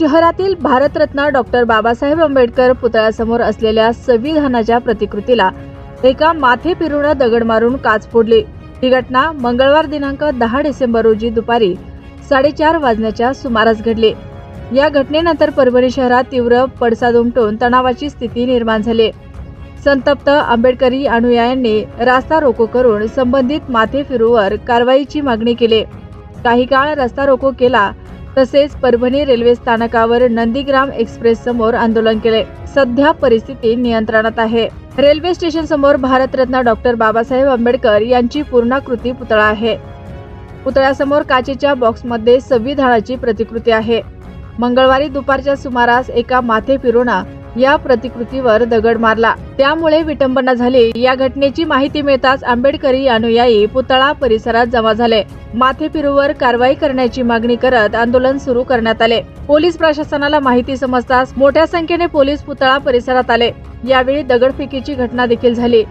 शहरातील भारतरत्न डॉक्टर बाबासाहेब आंबेडकर पुतळ्यासमोर असलेल्या संविधानाच्या प्रतिकृतीला एका माथे पिरुनं दगड मारून काच फोडली. ही घटना मंगळवार दिनांक दहा डिसेंबर रोजी दुपारी साडेचार वाजण्याच्या सुमारास घडली. या घटनेनंतर परभणी शहरात तीव्र पडसाद उमटून तणावाची स्थिती निर्माण झाली. संतप्त आंबेडकरी अनुयायांनी रास्ता रोको करून संबंधित माथे फिरूवर कारवाईची मागणी केली. काही काळ रस्ता रोको केला तसेच परभणी रेल्वे स्थानकावर नंदीग्राम एक्सप्रेस समोर आंदोलन केले. सध्या परिस्थिती नियंत्रणात आहे. रेल्वे स्टेशन समोर भारतरत्न डॉक्टर बाबासाहेब आंबेडकर यांची पूर्णाकृती पुतळा आहे. पुतळ्यासमोर काचेच्या बॉक्समध्ये संविधानाची प्रतिकृती आहे. मंगळवारी दुपारच्या सुमारास एका माथे फिरोना या प्रतिकृतीवर दगड मारला. त्यामुळे विटंबना झाली. या घटनेची माहिती मिळताच आंबेडकरी अनुयायी पुतळा परिसरात जमा झाले. माथेपिरूवर कारवाई करण्याची मागणी करत आंदोलन सुरू करण्यात आले. पोलीस प्रशासनाला माहिती समजताच मोठ्या संख्येने पोलीस पुतळा परिसरात आले. यावेळी दगडफेकीची घटना देखील झाली.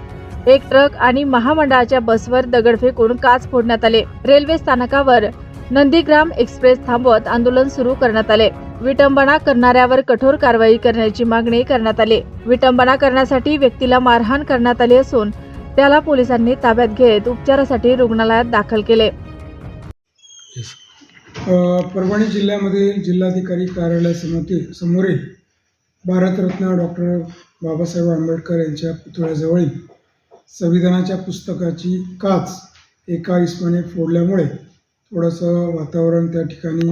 एक ट्रक आणि महामंडळाच्या बसवर दगड फेकून काच फोडण्यात आले. रेल्वे स्थानकावर नंदीग्राम एक्सप्रेस थांबवत आंदोलन सुरू करण्यात आले. विटंबना करणाऱ्यावर कठोर कारवाई करण्याची मागणी करण्यात आली. विटंबना करण्यासाठी व्यक्तीला मारहाण करण्यात आली असून त्याला पोलिसांनी ताब्यात घेत उपचारासाठी रुग्णालयात दाखल केले. परभणी जिल्ह्यामध्ये जिल्हाधिकारी कार्यालयासमोर समोरील भारतरत्न डॉक्टर बाबासाहेब आंबेडकर यांच्या पुतळ्याजवळील संविधानाच्या पुस्तकाची काच एका इस्माने फोडल्यामुळे थोडंसं वातावरण त्या ठिकाणी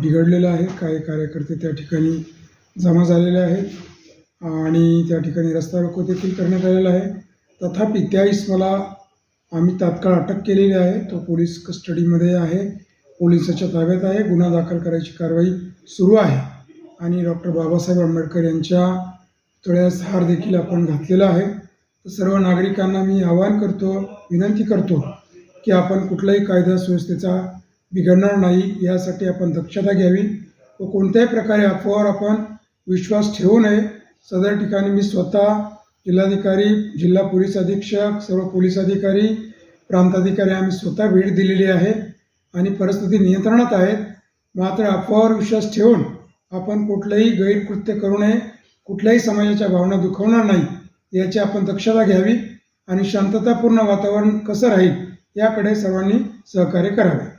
बिघडलेलं आहे. काही कार्यकर्ते त्या ठिकाणी जमा झालेले आहेत. आणि त्या ठिकाणी रस्ता रोको देखील करण्यात आलेला आहे. तथापि त्या मला आम्ही तात्काळ अटक केलेली आहे. तो पोलीस कस्टडीमध्ये आहे. पोलिसाच्या ताब्यात आहे. गुन्हा दाखल करायची कारवाई सुरू आहे. आणि डॉक्टर बाबासाहेब आंबेडकर यांच्या तळ्यास हार देखील आपण घातलेला आहे. सर्व नागरिकांना मी आवाहन करतो विनंती करतो की आपण कुठलाही कायदा सुव्यवस्थेचा बिघडणार नाही यासाठी आपण दक्षता घ्यावी व कोणत्याही प्रकारे अफवावर आपण विश्वास ठेवू नये. सदर ठिकाणी मी स्वतः जिल्हाधिकारी जिल्हा पोलीस अधीक्षक सर्व पोलीस अधिकारी प्रांताधिकारी आम्ही स्वतः भेट दिलेली आहे आणि परिस्थिती नियंत्रणात आहेत. मात्र अफवावर विश्वास ठेवून आपण कुठलंही गैरकृत्य करू नये कुठल्याही समाजाच्या भावना दुखवणार नाही याची आपण दक्षता घ्यावी आणि शांततापूर्ण वातावरण कसं राहील याकडे सर्वांनी सहकार्य करावे.